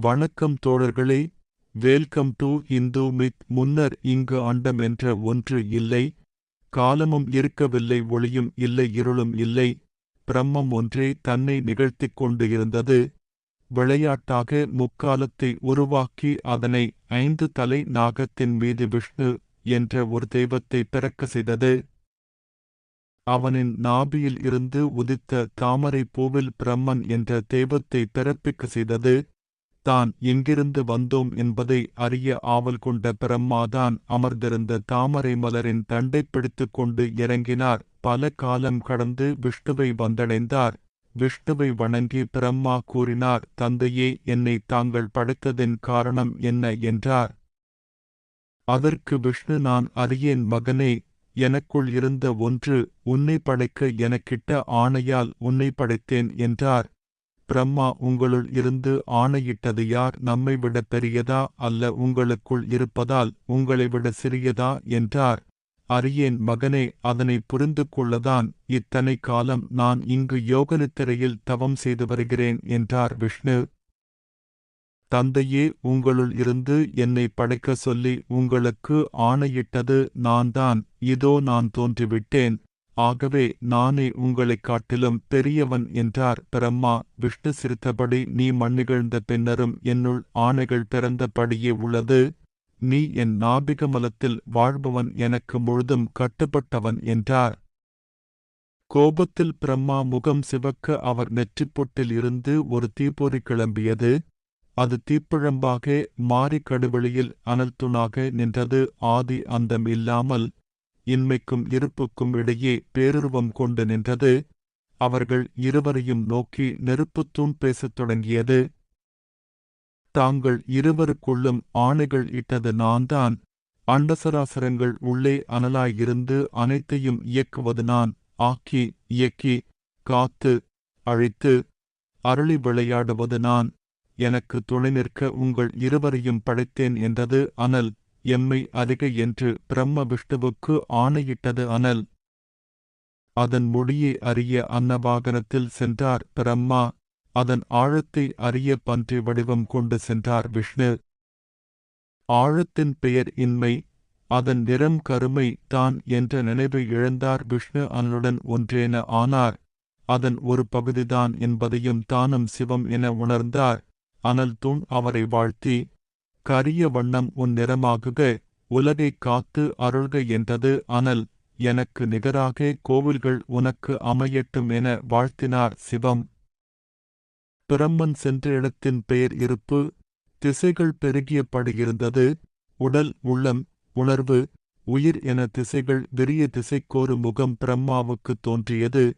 வணக்கம் தோழர்களே. Welcome to Hindu myth முன்னர் இங்கு அண்டம் என்ற ஒன்று இல்லை. காலமும் இருக்கவில்லை ஒளியும் இல்லை இருளும் இல்லை. பிரம்மம் ஒன்றே தன்னை நிகழ்த்திக் கொண்டு இருந்தது விளையாட்டாக முக்காலத்தை உருவாக்கி அதனை ஐந்து தலை நாகத்தின் மீது விஷ்ணு என்ற ஒரு தெய்வத்தை பிறக்க செய்தது. அவனின் நாபியில் இருந்து உதித்த தாமரை பூவில் பிரம்மன் என்ற தெய்வத்தை பிறப்பிக்க செய்தது. தான் எங்கிருந்து வந்தோம் என்பதை அறிய ஆவல் கொண்ட பிரம்மாதான் அமர்ந்திருந்த தாமரை மலரின் தண்டை பிடித்துக் கொண்டு இறங்கினார். பல காலம் கடந்து விஷ்ணுவை வந்தடைந்தார். விஷ்ணுவை வணங்கி பிரம்மா கூறினார் தந்தையே என்னை தாங்கள் படைத்ததின் காரணம் என்ன? என்றார். அதற்கு விஷ்ணு நான் அறியேன் மகனே எனக்குள் இருந்த ஒன்று உன்னை படைக்க எனக்கிட்ட ஆணையால் உன்னை படைத்தேன் என்றார். பிரம்மா உங்களுள் இருந்து ஆணையிட்டது யார்? நம்மை விட பெரியதா அல்ல உங்களுக்குள் இருப்பதால் உங்களை விட சிறியதா என்றார். அறியேன் மகனே அதனை புரிந்து கொள்ளதான். இத்தனை காலம் நான் இங்கு யோகனித்திரையில் தவம் செய்து வருகிறேன் என்றார் விஷ்ணு. தந்தையே உங்களுள் இருந்து என்னை படைக்க சொல்லி உங்களுக்கு ஆணையிட்டது நான்தான். இதோ நான் தோன்றிவிட்டேன். ஆகவே நானே உங்களைக் காட்டிலும் பெரியவன் என்றார். பிரம்மா விஷ்ணு சிரித்தபடி நீ மண்ணிகழ்ந்த பின்னரும் என்னுள் ஆணைகள் பிறந்தபடியே உள்ளது. நீ என் நாபிகமலத்தில் வாழ்பவன் எனக்கு முழுதும் கட்டுப்பட்டவன் என்றார். கோபத்தில் பிரம்மா முகம் சிவக்க அவர் நெற்றிப்பொட்டில் இருந்து ஒரு தீப்பொறி கிளம்பியது. அது தீப்பிழம்பாக மாறி கடுவெளியில் அனல் துணாக நின்றது. ஆதி அந்தம் இல்லாமல் இன்மைக்கும் இருப்புக்கும் இடையே பேருருவம் கொண்டு நின்றது. அவர்கள் இருவரையும் நோக்கி நெருப்புத்தூண் பேசத் தொடங்கியது. தாங்கள் இருவருக்குள்ளும் ஆணைகள் இட்டது நான்தான். அண்டசராசரங்கள் உள்ளே அனலாயிருந்து அனைத்தையும் இயக்குவது நான். ஆக்கி இயக்கி காத்து அழித்து அருளி விளையாடுவது நான். எனக்கு துணை நிற்க உங்கள் இருவரையும் படைத்தேன் என்றது அனல். எம்மை அறிக என்று பிரம்ம விஷ்ணுவுக்கு ஆணையிட்டது அனல். அதன் மொழியை அறிய அன்னவாகனத்தில் சென்றார் பிரம்மா. அதன் ஆழத்தை அறிய பன்றி வடிவம் கொண்டு சென்றார் விஷ்ணு. ஆழத்தின் பெயர் இன்மை அதன் நிறம் கருமை தான் என்ற நினைவை இழந்தார் விஷ்ணு அனலுடன் ஒன்றேன ஆனார். அதன் ஒரு பகுதிதான் என்பதையும் தானும் சிவம் என உணர்ந்தார். அனல் தூண் அவரை வாழ்த்தி கரிய வண்ணம் உன் நிறமாகுக உலகைக் காத்து அருள்க என்றது அனல். எனக்கு நிகராக கோவில்கள் உனக்கு அமையட்டும் என வாழ்த்தினார் சிவம். பிரம்மன் சென்ற இடத்தின் பெயர் இருப்பு. திசைகள் பெருகியப்படுகிருந்தது உடல் உள்ளம் உணர்வு உயிர் என திசைகள் விரிய திசைக்கோரு முகம் பிரம்மாவுக்கு தோன்றியது.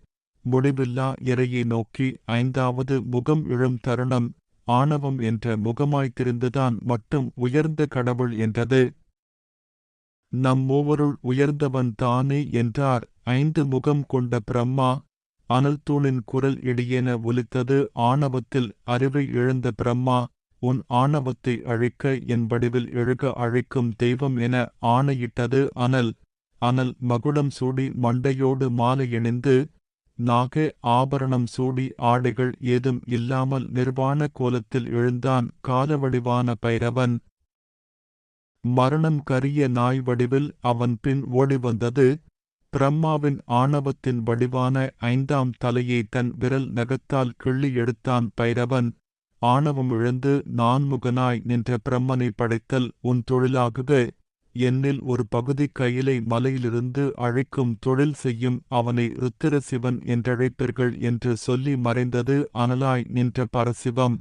முடிவில்லா இறையை நோக்கி ஐந்தாவது முகம் இழும் தருணம். ஆணவம் என்ற முகமாய்த்திருந்துதான் மட்டும் உயர்ந்த கடவுள் என்றது. நம் மூவருள் உயர்ந்தவன் தானே என்றார். ஐந்து முகம் கொண்ட பிரம்மா அனல்தூணின் குரல் இடியென ஒலித்தது. ஆணவத்தில் அறிவை இழந்த பிரம்மா உன் ஆணவத்தை அழிக்க என் வடிவில் எழுக அழைக்கும் தெய்வம் என ஆணையிட்டது. அனல் அனல் மகுடம் சூடி மண்டையோடு மாலை இணைந்து நாக ஆபரணம் சூடி ஆடைகள் ஏதும் இல்லாமல் நிர்வாண கோலத்தில் எழுந்தான் காலவடிவான பைரவன். மரணம் கரிய நாய் வடிவில் அவன் பின் ஓடி வந்தது. பிரம்மாவின் ஆணவத்தின் வடிவான ஐந்தாம் தலையை தன் விரல் நகத்தால் கிள்ளி எடுத்தான் பைரவன். ஆணவம் இழந்து நான்முகனாய் நின்ற பிரம்மனை படைத்தல் உன் தொழிலாகுக என்னில் ஒரு பகுதி கையிலை மலையிலிருந்து அழைக்கும் தொழில் செய்யும் அவனை ருத்திர சிவன் என்றழைப்பீர்கள் என்று சொல்லி மறைந்தது அனலாய் நின்ற பரசிவம்.